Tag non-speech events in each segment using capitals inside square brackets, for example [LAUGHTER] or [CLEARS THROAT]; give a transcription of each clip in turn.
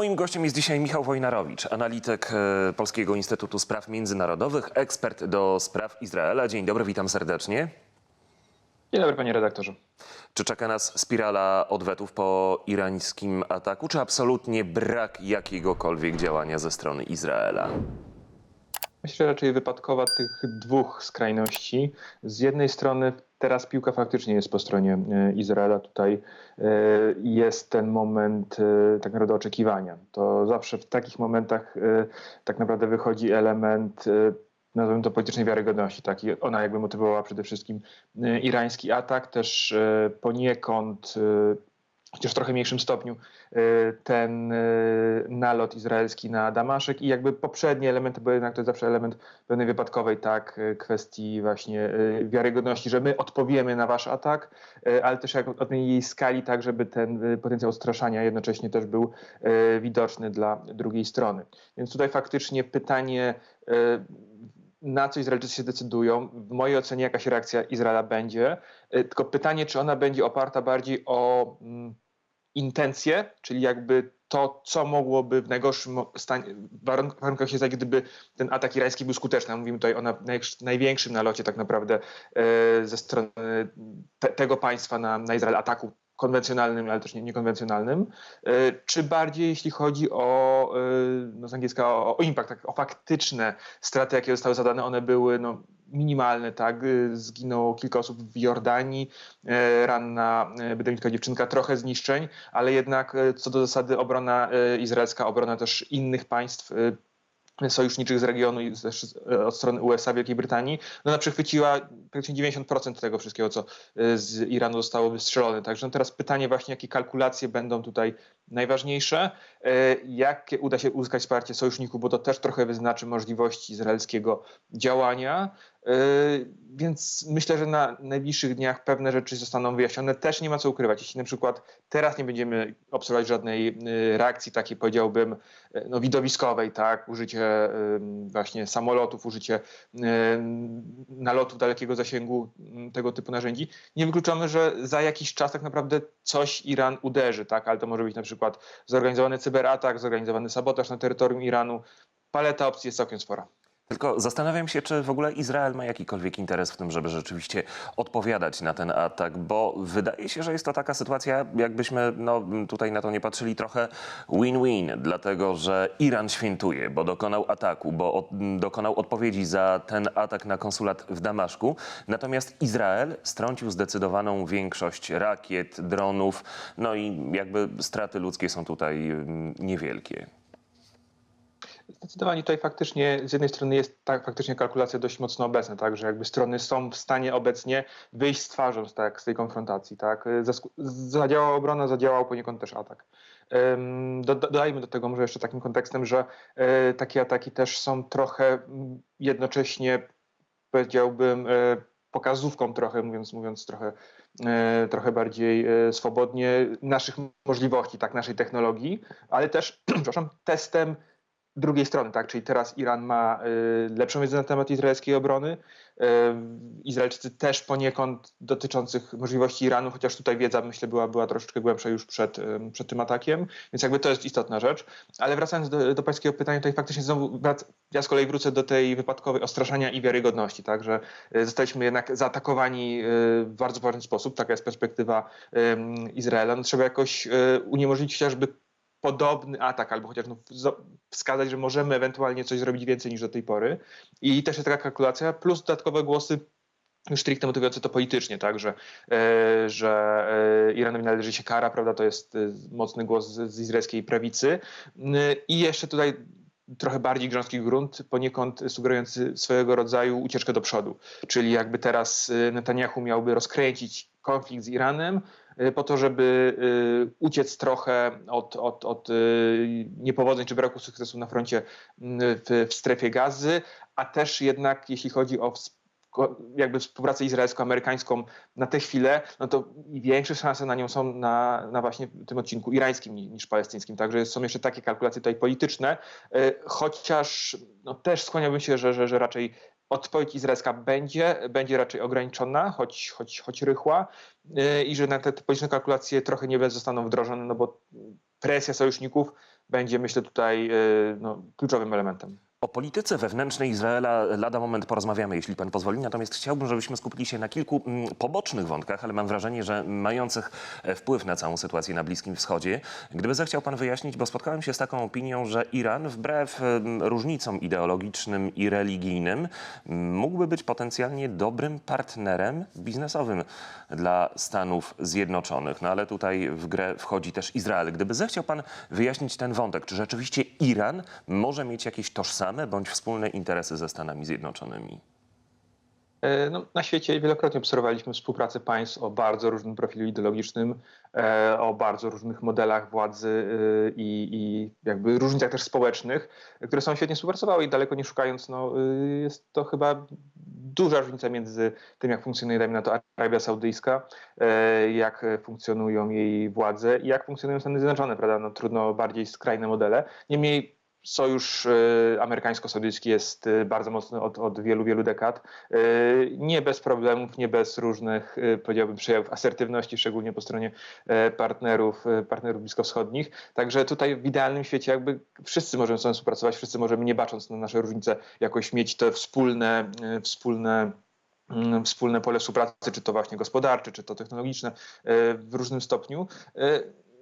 moim gościem jest dzisiaj Michał Wojnarowicz, analityk e, Polskiego Instytutu Spraw Międzynarodowych, ekspert do spraw Izraela. Dzień dobry, witam serdecznie. Dzień dobry, panie redaktorze. Czy czeka nas spirala odwetów po irańskim ataku, czy absolutnie brak jakiegokolwiek działania ze strony Izraela? Myślę raczej wypadkowa tych dwóch skrajności. Z jednej strony teraz piłka faktycznie jest po stronie e, Izraela. Tutaj e, jest ten moment e, tak naprawdę oczekiwania. To zawsze w takich momentach tak naprawdę wychodzi element nazwijmy to politycznej wiarygodności. Tak? I ona jakby motywowała przede wszystkim irański atak, też poniekąd chociaż w trochę mniejszym stopniu, e, ten e, nalot izraelski na Damaszek i jakby poprzednie elementy, bo jednak to jest zawsze element pewnej wypadkowej, tak, e, kwestii właśnie wiarygodności, że my odpowiemy na wasz atak, ale też jak odpowiedniej jej skali, tak, żeby ten potencjał odstraszania jednocześnie też był widoczny dla drugiej strony. Więc tutaj faktycznie pytanie, na co Izraelczycy się decydują. W mojej ocenie jakaś reakcja Izraela będzie. Y, Tylko pytanie, czy ona będzie oparta bardziej o mm, intencje, czyli jakby to, co mogłoby w najgorszym stanie, warunk- warunkach się stać, gdyby ten atak irański był skuteczny. Mówimy tutaj o na, największ- największym nalocie tak naprawdę e, ze strony te, tego państwa na, na Izrael, ataku konwencjonalnym, ale też nie, niekonwencjonalnym, E, czy bardziej jeśli chodzi o, e, no z angielska, o, o impact, tak, o faktyczne straty, jakie zostały zadane, one były no, minimalne, tak? Y, Zginęło kilka osób w Jordanii, e, ranna e, beduińska dziewczynka, trochę zniszczeń, ale jednak e, co do zasady obrona e, izraelska, obrona też innych państw e, sojuszniczych z regionu i e, od strony USA, Wielkiej Brytanii, no ona przechwyciła praktycznie 90% tego wszystkiego, co e, z Iranu zostało wystrzelone. Także no teraz pytanie właśnie, jakie kalkulacje będą tutaj najważniejsze, e, jakie uda się uzyskać wsparcie sojuszników, bo to też trochę wyznaczy możliwości izraelskiego działania. E, Więc myślę, że na najbliższych dniach pewne rzeczy zostaną wyjaśnione. Też nie ma co ukrywać. Jeśli na przykład teraz nie będziemy obserwować żadnej e, reakcji takiej, powiedziałbym, no, widowiskowej, tak, użycie właśnie samolotów, użycie nalotów dalekiego zasięgu tego typu narzędzi, nie wykluczamy, że za jakiś czas tak naprawdę coś Iran uderzy, tak, ale to może być na przykład zorganizowany cyberatak, zorganizowany sabotaż na terytorium Iranu. Paleta opcji jest całkiem spora. Tylko zastanawiam się, czy w ogóle Izrael ma jakikolwiek interes w tym, żeby rzeczywiście odpowiadać na ten atak, bo wydaje się, że jest to taka sytuacja, jakbyśmy no, tutaj na to nie patrzyli, trochę win-win, dlatego że Iran świętuje, bo dokonał ataku, bo od, dokonał odpowiedzi za ten atak na konsulat w Damaszku, natomiast Izrael strącił zdecydowaną większość rakiet, dronów, no i jakby straty ludzkie są tutaj mm, niewielkie. Zdecydowanie tutaj faktycznie z jednej strony jest tak faktycznie kalkulacja dość mocno obecna, tak, że jakby strony są w stanie obecnie wyjść z twarzą tak, z tej konfrontacji. Tak. Zadziałała obrona, zadziałał poniekąd też atak. Dodajmy do tego może jeszcze takim kontekstem, że e, takie ataki też są trochę jednocześnie powiedziałbym e, pokazówką trochę, mówiąc, mówiąc trochę, e, trochę bardziej swobodnie, naszych możliwości, tak, naszej technologii, ale też, [CLEARS THROAT] przepraszam, testem drugiej strony, tak? Czyli teraz Iran ma y, lepszą wiedzę na temat izraelskiej obrony. Y, Izraelczycy też poniekąd dotyczących możliwości Iranu, chociaż tutaj wiedza myślę była, była troszeczkę głębsza już przed, ym, przed tym atakiem, więc jakby to jest istotna rzecz. Ale wracając do, do pańskiego pytania, tutaj faktycznie znowu ja z kolei wrócę do tej wypadkowej ostraszania i wiarygodności, tak? Że y, zostaliśmy jednak zaatakowani y, w bardzo poważny sposób, taka jest perspektywa Izraela. No, trzeba jakoś y, uniemożliwić chociażby podobny atak, albo chociaż no, wskazać, że możemy ewentualnie coś zrobić więcej niż do tej pory. I też jest taka kalkulacja, plus dodatkowe głosy stricte motywujące to politycznie, tak, że, e, że e, Iranowi należy się kara, prawda, to jest e, mocny głos z, z izraelskiej prawicy. I jeszcze tutaj trochę bardziej grząski grunt, poniekąd sugerujący swojego rodzaju ucieczkę do przodu. Czyli jakby teraz e, Netanyahu miałby rozkręcić konflikt z Iranem, y, po to, żeby y, uciec trochę od, od, od y, niepowodzeń czy braku sukcesu na froncie y, w, w strefie gazy, a też jednak jeśli chodzi o ws- ko- jakby współpracę izraelsko-amerykańską na tę chwilę, no to większe szanse na nią są na, na właśnie tym odcinku irańskim ni- niż palestyńskim. Także są jeszcze takie kalkulacje tutaj polityczne, y, chociaż no, też skłaniałbym się, że, że, że raczej odpowiedź izraelska będzie, będzie raczej ograniczona, choć, choć, choć rychła yy, i że na te, te polityczne kalkulacje trochę nie zostaną wdrożone, no bo presja sojuszników będzie, myślę, tutaj y, no, kluczowym elementem. O polityce wewnętrznej Izraela lada moment porozmawiamy, jeśli pan pozwoli. Natomiast chciałbym, żebyśmy skupili się na kilku mm, pobocznych wątkach, ale mam wrażenie, że mających e, wpływ na całą sytuację na Bliskim Wschodzie. Gdyby zechciał pan wyjaśnić, bo spotkałem się z taką opinią, że Iran wbrew em, różnicom ideologicznym i religijnym mógłby być potencjalnie dobrym partnerem biznesowym dla Stanów Zjednoczonych. No ale tutaj w grę wchodzi też Izrael. Gdyby zechciał pan wyjaśnić ten wątek, czy rzeczywiście Iran może mieć jakieś tożsame bądź wspólne interesy ze Stanami Zjednoczonymi? E, No, na świecie wielokrotnie obserwowaliśmy współpracę państw o bardzo różnym profilu ideologicznym, e, o bardzo różnych modelach władzy e, i, i jakby różnicach też społecznych, które są świetnie współpracowały i daleko nie szukając, no, jest to chyba duża różnica między tym, jak funkcjonuje, dajmy na to, Arabia Saudyjska, jak funkcjonują jej władze i jak funkcjonują Stany Zjednoczone, prawda? No, trudno bardziej skrajne modele. Niemniej Sojusz e, amerykańsko-saudyjski jest e, bardzo mocny od, od wielu, wielu dekad. E, Nie bez problemów, nie bez różnych, powiedziałbym, przejawów asertywności, szczególnie po stronie e, partnerów, e, partnerów bliskowschodnich. Także tutaj w idealnym świecie jakby wszyscy możemy ze sobą współpracować, wszyscy możemy, nie bacząc na nasze różnice, jakoś mieć te wspólne, e, wspólne mm, wspólne pole współpracy, czy to właśnie gospodarcze, czy to technologiczne, w różnym stopniu.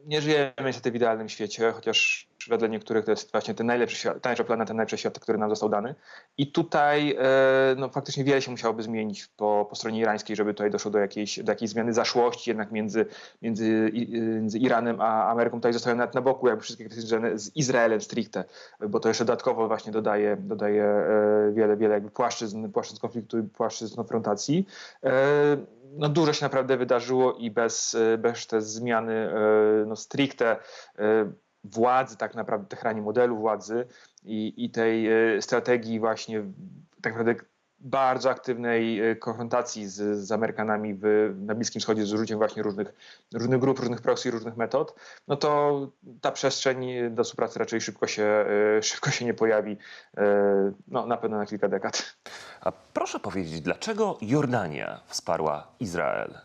Nie żyjemy niestety w idealnym świecie, chociaż wedle niektórych to jest właśnie ten najlepszy świat, ta najlepsza planeta, najlepszy świat, który nam został dany. I tutaj e, no, faktycznie wiele się musiałoby zmienić po, po stronie irańskiej, żeby tutaj doszło do jakiejś, do jakiejś zmiany zaszłości jednak między, między, i- między Iranem a Ameryką. Tutaj zostają nawet na boku jakby wszystkie kwestie z Izraelem stricte, bo to jeszcze dodatkowo właśnie dodaje, dodaje e, wiele, wiele jakby płaszczyzn, płaszczyzn konfliktu i płaszczyzn konfrontacji. E, no dużo się naprawdę wydarzyło i bez, e, bez te zmiany e, no stricte e, władzy, tak naprawdę Teheranie modelu władzy i, i tej e, strategii właśnie tak naprawdę bardzo aktywnej e, konfrontacji z, z Amerykanami w, na Bliskim Wschodzie z użyciem właśnie różnych, różnych grup, różnych proxy, różnych metod, no to ta przestrzeń do współpracy raczej szybko się, e, szybko się nie pojawi, no na pewno na kilka dekad. A proszę powiedzieć, dlaczego Jordania wsparła Izrael?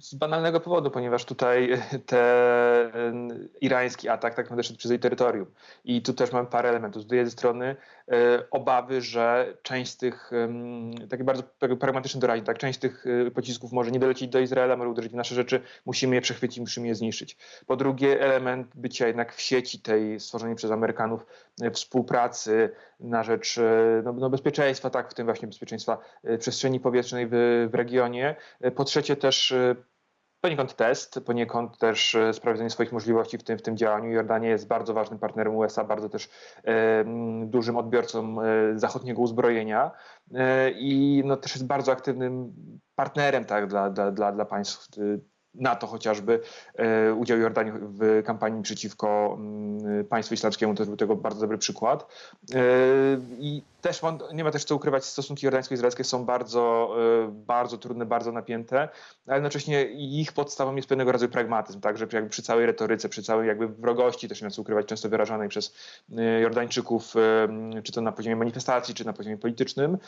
Z banalnego powodu, ponieważ tutaj ten irański atak tak naprawdę szedł przez jej terytorium. I tu też mamy parę elementów. Z jednej strony e, obawy, że część z tych, taki bardzo pragmatyczny doraźnie, tak, część tych e, pocisków może nie dolecieć do Izraela, może uderzyć w nasze rzeczy, musimy je przechwycić, musimy je zniszczyć. Po drugie element bycia jednak w sieci tej stworzonej przez Amerykanów e, współpracy na rzecz e, no, no bezpieczeństwa, tak, w tym właśnie bezpieczeństwa e, przestrzeni powietrznej w, w regionie. E, Po trzecie też e, poniekąd test, poniekąd też e, sprawdzenie swoich możliwości w tym, w tym działaniu. Jordania jest bardzo ważnym partnerem USA, bardzo też e, dużym odbiorcą e, zachodniego uzbrojenia e, i no, też jest bardzo aktywnym partnerem tak, dla, dla, dla, dla państw e, NATO chociażby. E, udział Jordanii w kampanii przeciwko mm, państwu islamskiemu to był tego bardzo dobry przykład. E, I też nie ma też co ukrywać, stosunki jordańsko-izraelskie są bardzo, e, bardzo trudne, bardzo napięte, ale jednocześnie ich podstawą jest pewnego rodzaju pragmatyzm, tak, że jakby przy całej retoryce, przy całej jakby wrogości też nie ma co ukrywać, często wyrażanej przez Jordańczyków, czy to na poziomie manifestacji, czy na poziomie politycznym,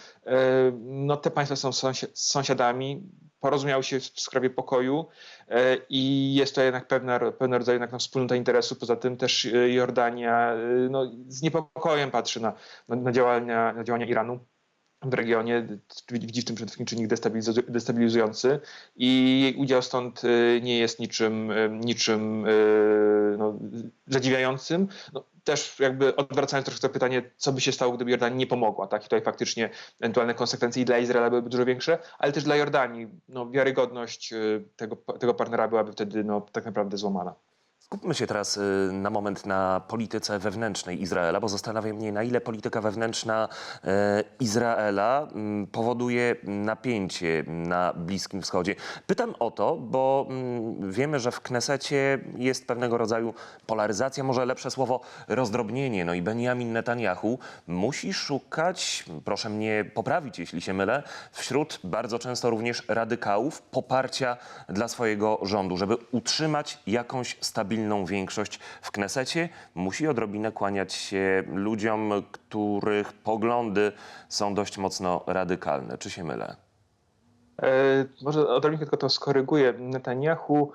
no te państwa są sąsi- sąsiadami, porozumiały się w sprawie pokoju e, i jest to jednak pewna, pewien rodzaj jednak no, wspólnota interesów. Poza tym też e, Jordania e, no, z niepokojem patrzy na, na, na, działania, na działania Iranu w regionie. Widzi w tym przede wszystkim czynnik destabilizu- destabilizujący i jej udział stąd nie jest niczym, niczym no, zadziwiającym. No, też jakby odwracając troszkę to pytanie, co by się stało, gdyby Jordanii nie pomogła. Tak? I tutaj faktycznie ewentualne konsekwencje i dla Izraela byłyby dużo większe, ale też dla Jordanii no, wiarygodność e, tego, tego partnera byłaby wtedy no, tak naprawdę złamana. Skupmy się teraz y, na moment na polityce wewnętrznej Izraela, bo zastanawia mnie, na ile polityka wewnętrzna y, Izraela mm, powoduje napięcie na Bliskim Wschodzie. Pytam o to, bo mm, wiemy, że w Knesecie jest pewnego rodzaju polaryzacja, może lepsze słowo rozdrobnienie. No i Benjamin Netanyahu musi szukać, proszę mnie poprawić, jeśli się mylę, wśród bardzo często również radykałów poparcia dla swojego rządu, żeby utrzymać jakąś stabilną większość w Knesecie. Musi odrobinę kłaniać się ludziom, których poglądy są dość mocno radykalne. Czy się mylę? E, może odrobinkę tylko to skoryguję. Netanyahu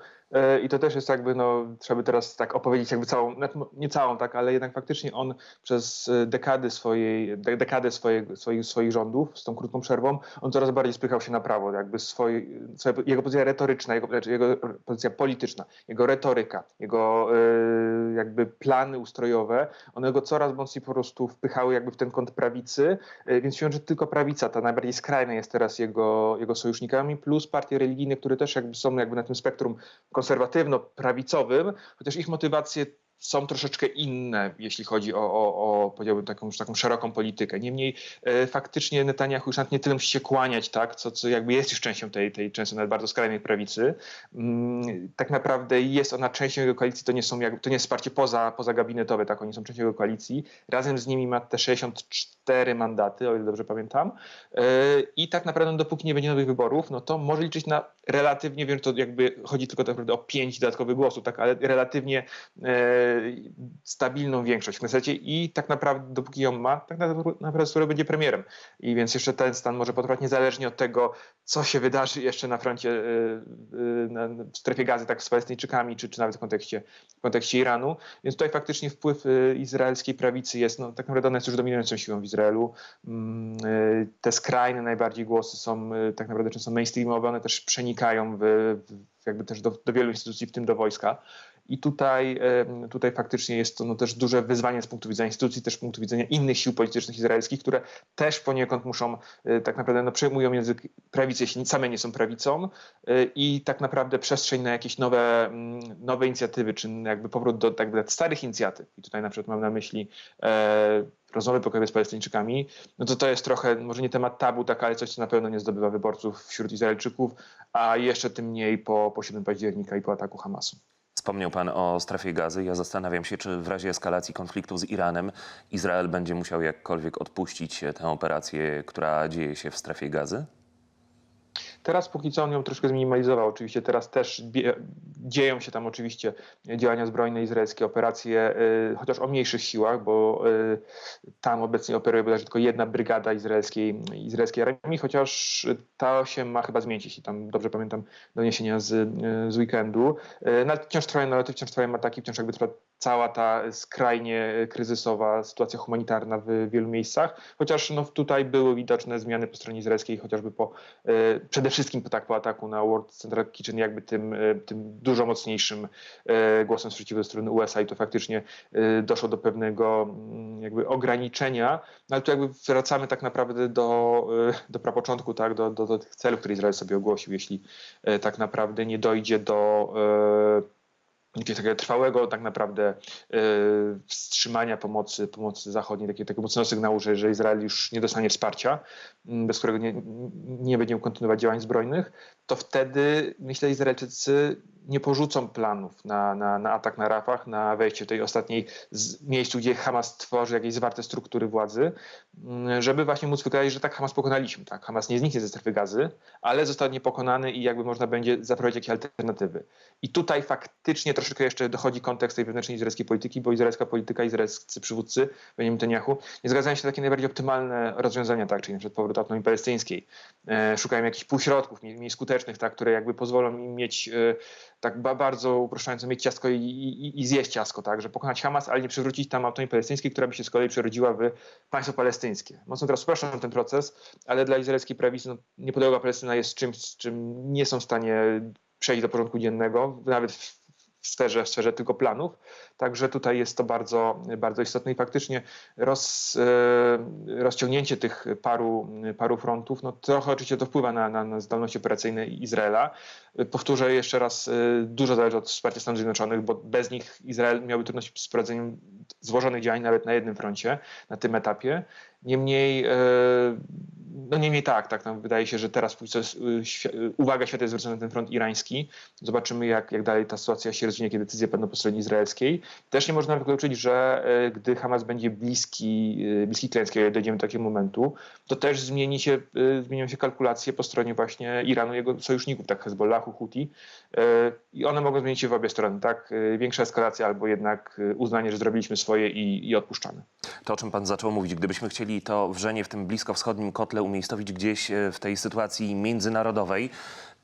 I to też jest jakby, no, trzeba by teraz tak opowiedzieć jakby całą, znaczy, nie całą, tak, ale jednak faktycznie on przez e, dekady swojej, de, dekadę swoich, swoich rządów, z tą krótką przerwą, on coraz bardziej spychał się na prawo, jakby swoje, jego pozycja retoryczna, jego, znaczy jego pozycja polityczna, jego retoryka, jego e, jakby plany ustrojowe, one go coraz mocniej po prostu wpychały jakby w ten kąt prawicy, e, więc się że tylko prawica, ta najbardziej skrajna jest teraz jego, jego sojusznikami, plus partie religijne, które też jakby są jakby na tym spektrum konserwatywno-prawicowym, chociaż ich motywacje są troszeczkę inne, jeśli chodzi o, o, o powiedziałbym, taką, taką szeroką politykę. Niemniej e, faktycznie Netanyahu już nawet nie tyle musi się kłaniać, tak, co, co jakby jest już częścią tej, tej często nawet bardzo skrajnej prawicy. Mm, tak naprawdę jest ona częścią jego koalicji, to nie, są jakby, to nie jest wsparcie poza, pozagabinetowe, tak, oni są częścią jego koalicji. Razem z nimi ma te 64 mandaty, o ile dobrze pamiętam. E, I tak naprawdę dopóki nie będzie nowych wyborów, no to może liczyć na relatywnie, wiem, to jakby chodzi tylko tak naprawdę o pięć dodatkowych głosów, tak, ale relatywnie e, stabilną większość w Knesecie i tak naprawdę dopóki ją ma, tak naprawdę skoro będzie premierem. I więc jeszcze ten stan może potrwać niezależnie od tego, co się wydarzy jeszcze na froncie y, y, w strefie gazy, tak z Palestyńczykami, czy, czy nawet w kontekście, w kontekście Iranu. Więc tutaj faktycznie wpływ y, izraelskiej prawicy jest, no tak naprawdę ona jest już dominującą siłą w Izraelu. Mm, Te skrajne najbardziej głosy są tak naprawdę często mainstreamowe, one też przenikają w, w jakby też do, do wielu instytucji, w tym do wojska. I tutaj, tutaj faktycznie jest to no, też duże wyzwanie z punktu widzenia instytucji, też z punktu widzenia innych sił politycznych izraelskich, które też poniekąd muszą e, tak naprawdę no, przejmują język prawicy, jeśli same nie są prawicą e, i tak naprawdę przestrzeń na jakieś nowe, mm, nowe inicjatywy, czy jakby powrót do tak starych inicjatyw. I tutaj na przykład mam na myśli e, rozmowy pokojowe z Palestyńczykami, no to to jest trochę, może nie temat tabu, tak, ale coś, co na pewno nie zdobywa wyborców wśród Izraelczyków, a jeszcze tym mniej po, po 7 października i po ataku Hamasu. Wspomniał pan o strefie gazy. Ja zastanawiam się, czy w razie eskalacji konfliktu z Iranem Izrael będzie musiał jakkolwiek odpuścić tę operację, która dzieje się w strefie gazy? Teraz póki co on ją troszkę zminimalizował. Oczywiście teraz też dzieją się tam oczywiście działania zbrojne izraelskie, operacje, y, chociaż o mniejszych siłach, bo y, tam obecnie operuje bodajże tylko jedna brygada izraelskiej, izraelskiej armii, chociaż ta się ma chyba zmienić, jeśli tam dobrze pamiętam doniesienia z, y, z weekendu. Y, Nawet wciąż trwają naloty, wciąż trwają ataki, wciąż jakby trwa cała ta skrajnie kryzysowa sytuacja humanitarna w wielu miejscach, chociaż no, tutaj były widoczne zmiany po stronie izraelskiej, chociażby po, e, przede wszystkim po, tak, po ataku na World Central Kitchen, jakby tym, e, tym dużo mocniejszym e, głosem sprzeciwu ze strony USA i to faktycznie doszło do pewnego mm, jakby ograniczenia, no ale tu jakby wracamy tak naprawdę do, do prapoczątku, tak, do, do, do tych celów, które Izrael sobie ogłosił, jeśli tak naprawdę nie dojdzie do takiego trwałego tak naprawdę e, wstrzymania pomocy, pomocy zachodniej, takiego, takiego mocnego sygnału, że, że Izrael już nie dostanie wsparcia, bez którego nie, nie będzie mógł kontynuować działań zbrojnych, to wtedy myślę Izraelczycy nie porzucą planów na, na, na atak na Rafah, na wejście tej ostatniej z, miejscu, gdzie Hamas tworzy jakieś zwarte struktury władzy, żeby właśnie móc wykazać, że tak Hamas pokonaliśmy. Tak, Hamas nie zniknie ze strefy gazy, ale został niepokonany i jakby można będzie zaprowadzić jakieś alternatywy. I tutaj faktycznie troszeczkę jeszcze dochodzi kontekst tej wewnętrznej izraelskiej polityki, bo izraelska polityka, izraelscy przywódcy, Benjamin Netanyahu, nie zgadzają się na takie najbardziej optymalne rozwiązania, tak, czyli na przykład powrót autonomii palestyńskiej. E, szukają jakichś półśrodków, mniej, mniej skutecznych, tak, które jakby pozwolą im mieć, e, tak ba, bardzo uproszczająco, mieć ciasko i, i, i zjeść ciasko, tak, że pokonać Hamas, ale nie przywrócić tam autonomii palestyńskiej, która by się z kolei przerodziła w państwo palestyńskie. Mocno teraz upraszczam ten proces, ale dla izraelskiej prawicy no, niepodległa Palestyna jest czymś, z czym nie są w stanie przejść do porządku dziennego, nawet w, w sferze tylko planów. Także tutaj jest to bardzo, bardzo istotne i faktycznie roz, e, rozciągnięcie tych paru, paru frontów, no trochę oczywiście to wpływa na, na, na zdolności operacyjne Izraela. Powtórzę jeszcze raz, e, dużo zależy od wsparcia Stanów Zjednoczonych, bo bez nich Izrael miałby trudności z prowadzeniem złożonych działań nawet na jednym froncie, na tym etapie. Niemniej, e, no niemniej tak, tak, nam wydaje się, że teraz świ- y, uwaga świata jest zwrócona na ten front irański. Zobaczymy, jak, jak dalej ta sytuacja się rozwinie, jakie decyzje będą po stronie izraelskiej. Też nie można wykluczyć, że e, gdy Hamas będzie bliski, e, bliski klęski, jak dojdziemy do takiego momentu, to też zmieni się, e, zmienią się kalkulacje po stronie właśnie Iranu jego sojuszników, tak Hezbollahu, Huti. E, I one mogą zmienić się w obie strony, tak? E, Większa eskalacja albo jednak e, uznanie, że zrobiliśmy swoje i, i odpuszczamy. To, o czym pan zaczął mówić. Gdybyśmy chcieli to wrzenie w tym bliskowschodnim kotle umiejscowić gdzieś e, w tej sytuacji międzynarodowej,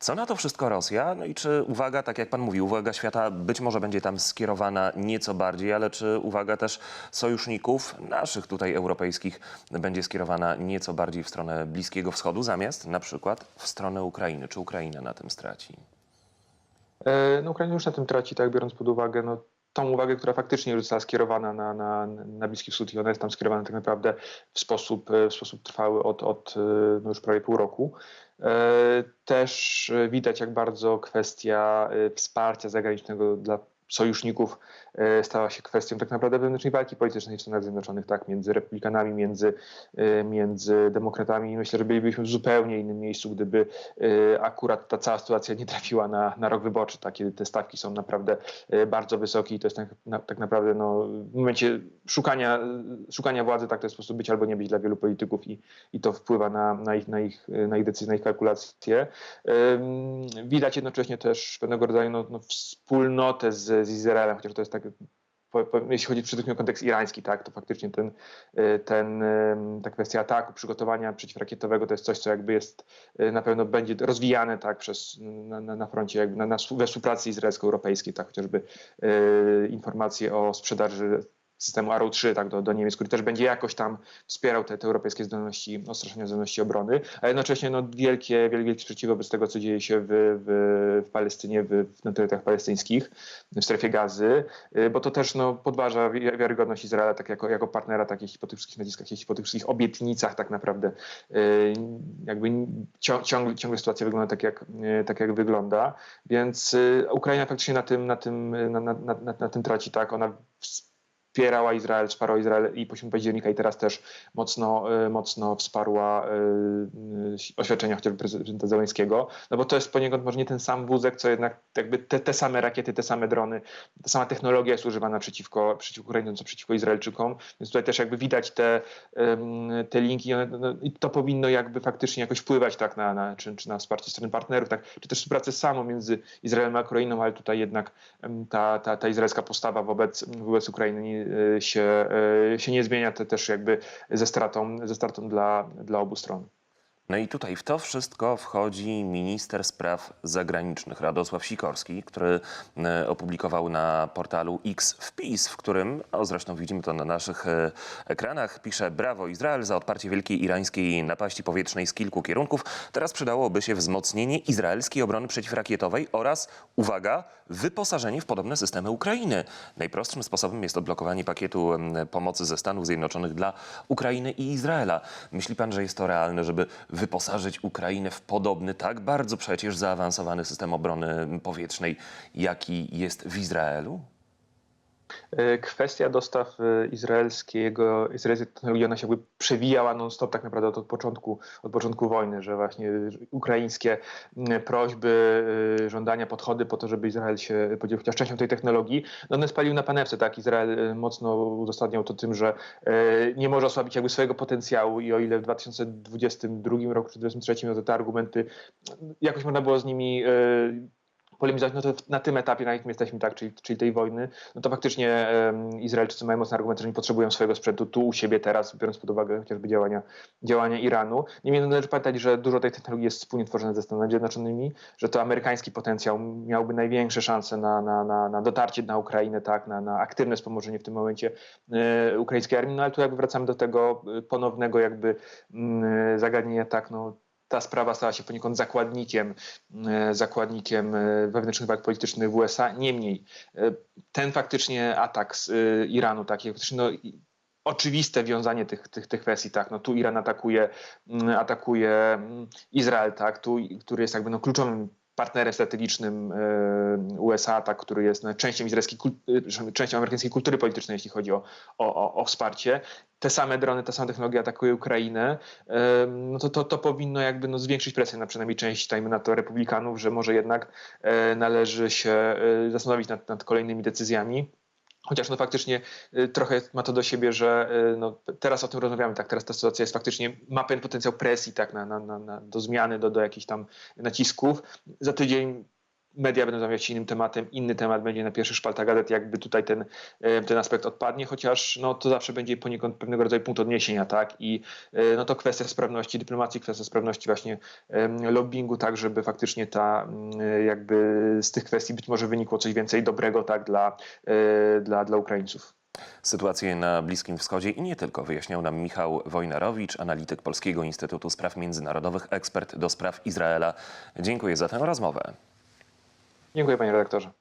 co na to wszystko Rosja? No i czy uwaga, tak jak pan mówił, uwaga świata być może będzie tam skierowana nieco bardziej, ale czy uwaga też sojuszników naszych tutaj europejskich będzie skierowana nieco bardziej w stronę Bliskiego Wschodu, zamiast na przykład w stronę Ukrainy? Czy Ukraina na tym straci? E, No, Ukraina już na tym traci, tak, biorąc pod uwagę no, tą uwagę, która faktycznie już została skierowana na, na, na Bliski Wschód i ona jest tam skierowana tak naprawdę w sposób, e, w sposób trwały od, od e, no, już prawie pół roku. E, Też widać, jak bardzo kwestia wsparcia zagranicznego dla sojuszników stała się kwestią tak naprawdę wewnętrznej walki politycznej w Stanach Zjednoczonych, tak, między republikanami, między, e, między demokratami. Myślę, że bylibyśmy w zupełnie innym miejscu, gdyby e, akurat ta cała sytuacja nie trafiła na, na rok wyborczy, tak, kiedy te stawki są naprawdę e, bardzo wysokie i to jest tak, na, tak naprawdę no, w momencie szukania, szukania władzy, tak, to jest sposób być albo nie być dla wielu polityków i, i to wpływa na, na, ich, na, ich, na ich decyzje, na ich kalkulacje. Widać jednocześnie też pewnego rodzaju no, no, wspólnotę z, z Izraelem, chociaż to jest tak, po, jeśli chodzi przede wszystkim o kontekst irański, tak, to faktycznie ten, y, ten, ym, ta kwestia ataku, przygotowania przeciwrakietowego to jest coś, co jakby jest, y, na pewno będzie rozwijane tak, przez, na, na, na froncie, jakby na, na, we współpracy izraelsko-europejskiej, tak, chociażby informacje o sprzedaży systemu Arrow 3 tak, do, do Niemiec, który też będzie jakoś tam wspierał te, te europejskie zdolności, ostraszania zdolności obrony, a jednocześnie no, wielkie, wielkie, sprzeciw wobec tego, co dzieje się w, w, w Palestynie, w, na terytoriach palestyńskich, w strefie gazy, y, bo to też no, podważa wi- wiarygodność Izraela tak jako, jako partnera tak, jeśli po tych wszystkich naciskach, jeśli po tych wszystkich obietnicach tak naprawdę y, jakby cią, ciągle, ciągle sytuacja wygląda tak jak, y, tak, jak wygląda, więc Ukraina faktycznie na tym, na tym, na, na, na, na tym traci, tak, ona wspierała Izrael, wsparła Izrael i pośród października i teraz też mocno, y, mocno wsparła y, y, oświadczenia chociażby prezydenta Zeleńskiego, no bo to jest poniekąd może nie ten sam wózek, co jednak jakby te, te same rakiety, te same drony, ta sama technologia jest używana przeciwko, przeciwko Ukraińcom, co przeciwko Izraelczykom, więc tutaj też jakby widać te, te linki one, no, i to powinno jakby faktycznie jakoś wpływać tak na, na czy, czy na wsparcie strony partnerów, tak, czy też współpracę samą między Izraelem a Ukrainą, ale tutaj jednak ta, ta, ta izraelska postawa wobec, wobec Ukrainy nie, się, y, się nie zmienia, to też jakby ze stratą, ze stratą dla, dla obu stron. No i tutaj w to wszystko wchodzi minister spraw zagranicznych Radosław Sikorski, który e, opublikował na portalu X wpis, w którym, o zresztą widzimy to na naszych e, ekranach, pisze brawo Izrael za odparcie wielkiej irańskiej napaści powietrznej z kilku kierunków. Teraz przydałoby się wzmocnienie izraelskiej obrony przeciwrakietowej oraz, uwaga, wyposażenie w podobne systemy Ukrainy. Najprostszym sposobem jest odblokowanie pakietu pomocy ze Stanów Zjednoczonych dla Ukrainy i Izraela. Myśli pan, że jest to realne, żeby wyposażyć Ukrainę w podobny, tak bardzo przecież zaawansowany system obrony powietrznej, jaki jest w Izraelu? E, Kwestia dostaw e, izraelskiego, izraelskiej technologii, ona się przewijała non-stop tak naprawdę od, początku, od początku wojny, że właśnie ukraińskie prośby, e, żądania, podchody po to, żeby Izrael się podzielił chociaż częścią tej technologii, no one spalił na panewce, tak? Izrael mocno uzasadniał to tym, że nie może osłabić jakby swojego potencjału i o ile w 2022 roku czy 2023 miał te argumenty, jakoś można było z nimi polemizować, no to na tym etapie, na jakim jesteśmy, tak, czyli, czyli tej wojny, no to faktycznie um, Izraelczycy mają mocny argument, że nie potrzebują swojego sprzętu tu u siebie teraz, biorąc pod uwagę chociażby działania, działania Iranu. Niemniej należy pamiętać, że dużo tej technologii jest wspólnie tworzone ze Stanami Zjednoczonymi, że to amerykański potencjał miałby największe szanse na, na, na, na dotarcie na Ukrainę, tak, na, na aktywne wspomożenie w tym momencie e, ukraińskiej armii, no ale tu jakby wracamy do tego e, ponownego jakby m, zagadnienia, tak, no ta sprawa stała się poniekąd zakładnikiem, e, zakładnikiem e, wewnętrznych walk politycznych w USA. Niemniej e, ten faktycznie atak z Iranu, takie no, oczywiste wiązanie tych, tych, tych kwestii, tak, no tu Iran atakuje, mm, atakuje mm, Izrael, tak, tu, który jest jakby no, kluczowym partnerem strategicznym USA, tak, który jest no, częścią izraelskiej, częścią amerykańskiej kultury politycznej, jeśli chodzi o, o, o wsparcie. Te same drony, ta sama technologia atakuje Ukrainę, no to, to, to powinno jakby no, zwiększyć presję na przynajmniej część, dajmy na to, republikanów, że może jednak e, należy się e, zastanowić nad, nad kolejnymi decyzjami. Chociaż no faktycznie y, trochę ma to do siebie, że no, teraz o tym rozmawiamy, tak, teraz ta sytuacja jest faktycznie, ma pewien potencjał presji tak, na, na, na, do zmiany, do, do jakichś tam nacisków. Za tydzień media będą zamawiać się innym tematem, inny temat będzie na pierwszych szpaltach gazet, jakby tutaj ten, e, ten aspekt odpadnie, chociaż no, to zawsze będzie poniekąd pewnego rodzaju punkt odniesienia, tak? I e, no, to kwestia sprawności dyplomacji, kwestia sprawności właśnie em, lobbingu, tak, żeby faktycznie ta jakby z tych kwestii być może wynikło coś więcej dobrego, tak, dla, e, dla, dla Ukraińców. Sytuację na Bliskim Wschodzie i nie tylko wyjaśniał nam Michał Wojnarowicz, analityk Polskiego Instytutu Spraw Międzynarodowych, ekspert do spraw Izraela. Dziękuję za tę rozmowę. Dziękuję panie redaktorze.